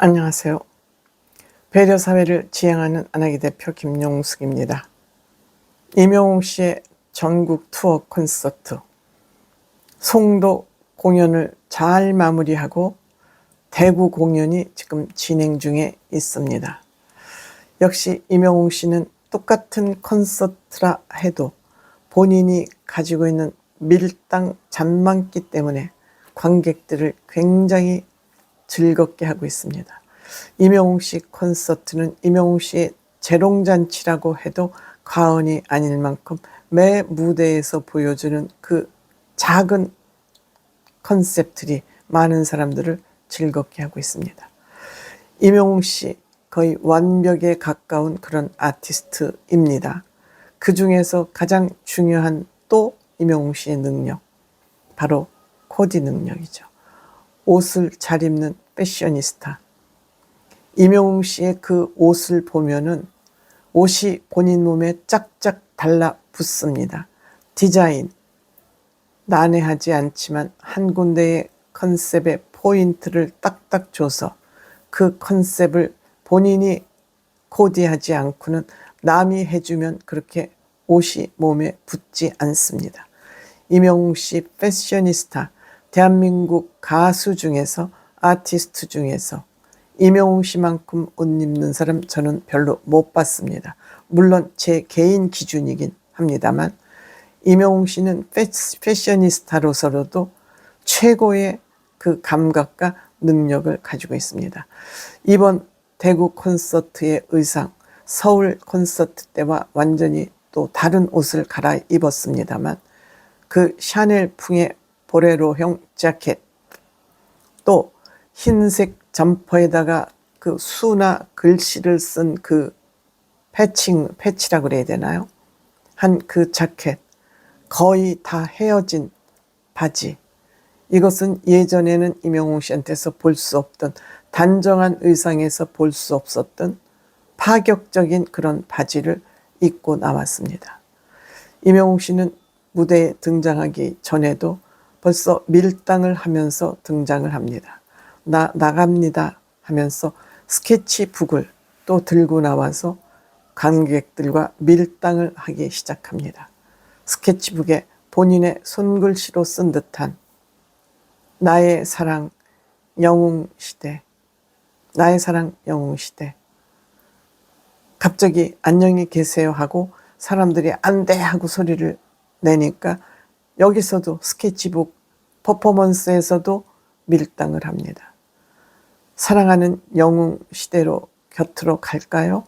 안녕하세요. 배려 사회를 지향하는 안하기 대표 김용숙입니다. 이명웅 씨의 전국 투어 콘서트 송도 공연을 잘 마무리하고 대구 공연이 지금 진행 중에 있습니다. 역시 이명웅 씨는 똑같은 콘서트라 해도 본인이 가지고 있는 밀당 잔망기 때문에 관객들을 굉장히 즐겁게 하고 있습니다. 이명웅 씨 콘서트는 이명웅 씨의 재롱잔치라고 해도 과언이 아닐 만큼 매 무대에서 보여주는 그 작은 컨셉들이 많은 사람들을 즐겁게 하고 있습니다. 이명웅 씨 거의 완벽에 가까운 그런 아티스트입니다. 그 중에서 가장 중요한 또 이명웅 씨의 능력, 바로 코디 능력이죠. 옷을 잘 입는 패셔니스타. 이명웅 씨의 그 옷을 보면은 옷이 본인 몸에 짝짝 달라 붙습니다. 디자인. 난해하지 않지만 한 군데의 컨셉에 포인트를 딱딱 줘서 그 컨셉을 본인이 코디하지 않고는 남이 해주면 그렇게 옷이 몸에 붙지 않습니다. 이명웅 씨 패셔니스타. 대한민국 가수 중에서 아티스트 중에서 이명웅 씨만큼 옷 입는 사람 저는 별로 못 봤습니다. 물론 제 개인 기준이긴 합니다만 이명웅 씨는 패셔니스타로서도 최고의 그 감각과 능력을 가지고 있습니다. 이번 대구 콘서트의 의상, 서울 콘서트 때와 완전히 또 다른 옷을 갈아입었습니다만 그 샤넬 풍의 보레로형 자켓, 또 흰색 점퍼에다가 그 수나 글씨를 쓴 그 패칭, 패치라 그래야 되나요? 한 그 자켓, 거의 다 헤어진 바지. 이것은 예전에는 이명웅 씨한테서 볼 수 없던 단정한 의상에서 볼 수 없었던 파격적인 그런 바지를 입고 나왔습니다. 이명웅 씨는 무대에 등장하기 전에도 벌써 밀당을 하면서 등장을 합니다. 나, 나갑니다 하면서 스케치북을 또 들고 나와서 관객들과 밀당을 하기 시작합니다. 스케치북에 본인의 손글씨로 쓴 듯한 나의 사랑 영웅 시대, 나의 사랑 영웅 시대. 갑자기 안녕히 계세요 하고 사람들이 안 돼 하고 소리를 내니까 여기서도 스케치북 퍼포먼스에서도 밀당을 합니다. 사랑하는 영웅 시대로 곁으로 갈까요?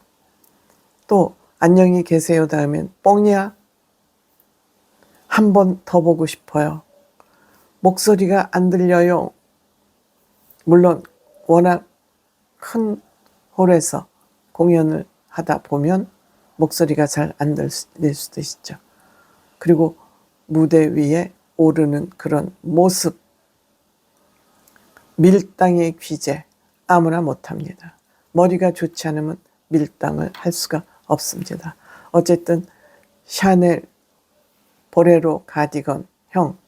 또 안녕히 계세요 다음엔 뻥이야. 한 번 더 보고 싶어요. 목소리가 안 들려요. 물론 워낙 큰 홀에서 공연을 하다 보면 목소리가 잘 안 들릴 수도 있죠. 그리고 무대 위에 오르는 그런 모습. 밀당의 귀재 아무나 못합니다. 머리가 좋지 않으면 밀당을 할 수가 없습니다. 어쨌든 샤넬 보레로 가디건 형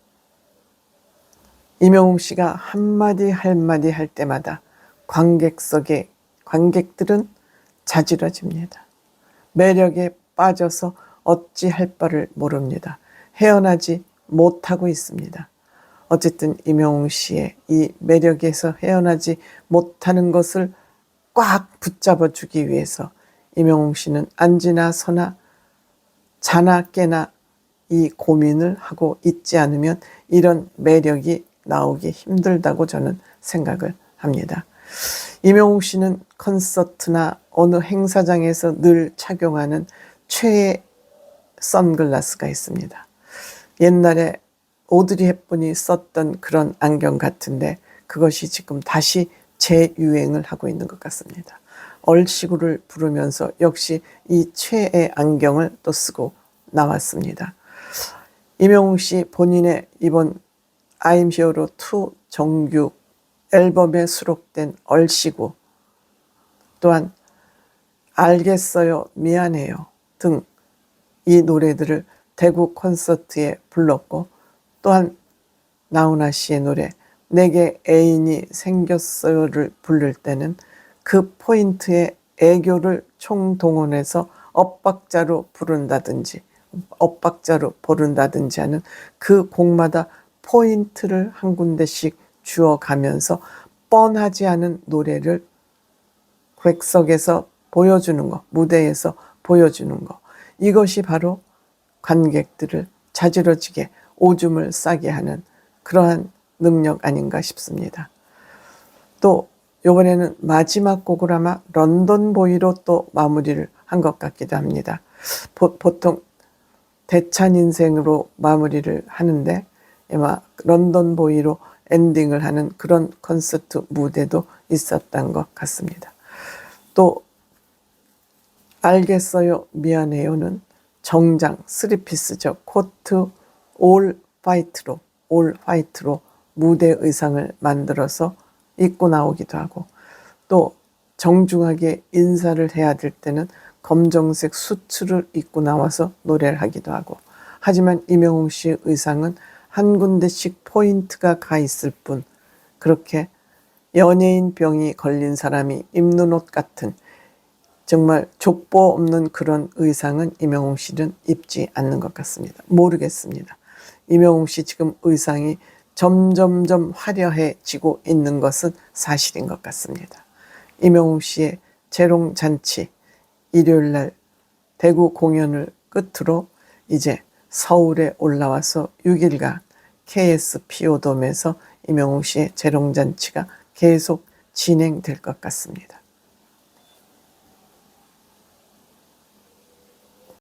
이명웅 씨가 한마디 할마디 할 때마다 관객석의 관객들은 자지러집니다. 매력에 빠져서 어찌 할 바를 모릅니다. 헤어나지 못하고 있습니다. 어쨌든 임영웅 씨의 이 매력에서 헤어나지 못하는 것을 꽉 붙잡아 주기 위해서 임영웅 씨는 안지나 서나 자나 깨나 이 고민을 하고 있지 않으면 이런 매력이 나오기 힘들다고 저는 생각을 합니다. 임영웅 씨는 콘서트나 어느 행사장에서 늘 착용하는 최애 선글라스가 있습니다. 옛날에 오드리 헵번이 썼던 그런 안경 같은데 그것이 지금 다시 재유행을 하고 있는 것 같습니다. 얼씨구를 부르면서 역시 이 최애 안경을 또 쓰고 나왔습니다. 임영웅 씨 본인의 이번 I'm Hero 2 정규 앨범에 수록된 얼씨구 또한 알겠어요 미안해요 등 이 노래들을 대구 콘서트에 불렀고 또한 나훈아 씨의 노래 내게 애인이 생겼어요를 부를 때는 그 포인트에 애교를 총동원해서 엇박자로 부른다든지 엇박자로 부른다든지 하는 그 곡마다 포인트를 한 군데씩 주어가면서 뻔하지 않은 노래를 객석에서 보여주는 것, 무대에서 보여주는 것. 이것이 바로 관객들을 자지러지게 오줌을 싸게 하는 그러한 능력 아닌가 싶습니다. 또 이번에는 마지막 곡을 아마 런던 보이로 또 마무리를 한 것 같기도 합니다. 보, 보통 대찬 인생으로 마무리를 하는데 아마 런던 보이로 엔딩을 하는 그런 콘서트 무대도 있었던 것 같습니다. 또 알겠어요 미안해요는 정장 쓰리피스죠 코트 올 화이트로 올 화이트로 무대 의상을 만들어서 입고 나오기도 하고 또 정중하게 인사를 해야 될 때는 검정색 수트를 입고 나와서 노래를 하기도 하고 하지만 이명웅 씨의 의상은 한 군데씩 포인트가 가 있을 뿐 그렇게 연예인 병이 걸린 사람이 입는 옷 같은 정말 족보 없는 그런 의상은 이명웅 씨는 입지 않는 것 같습니다. 모르겠습니다. 이명웅 씨 지금 의상이 점점점 화려해지고 있는 것은 사실인 것 같습니다. 이명웅 씨의 재롱 잔치 일요일 날 대구 공연을 끝으로 이제 서울에 올라와서 6일간 KSPO돔에서 이명웅 씨의 재롱 잔치가 계속 진행될 것 같습니다.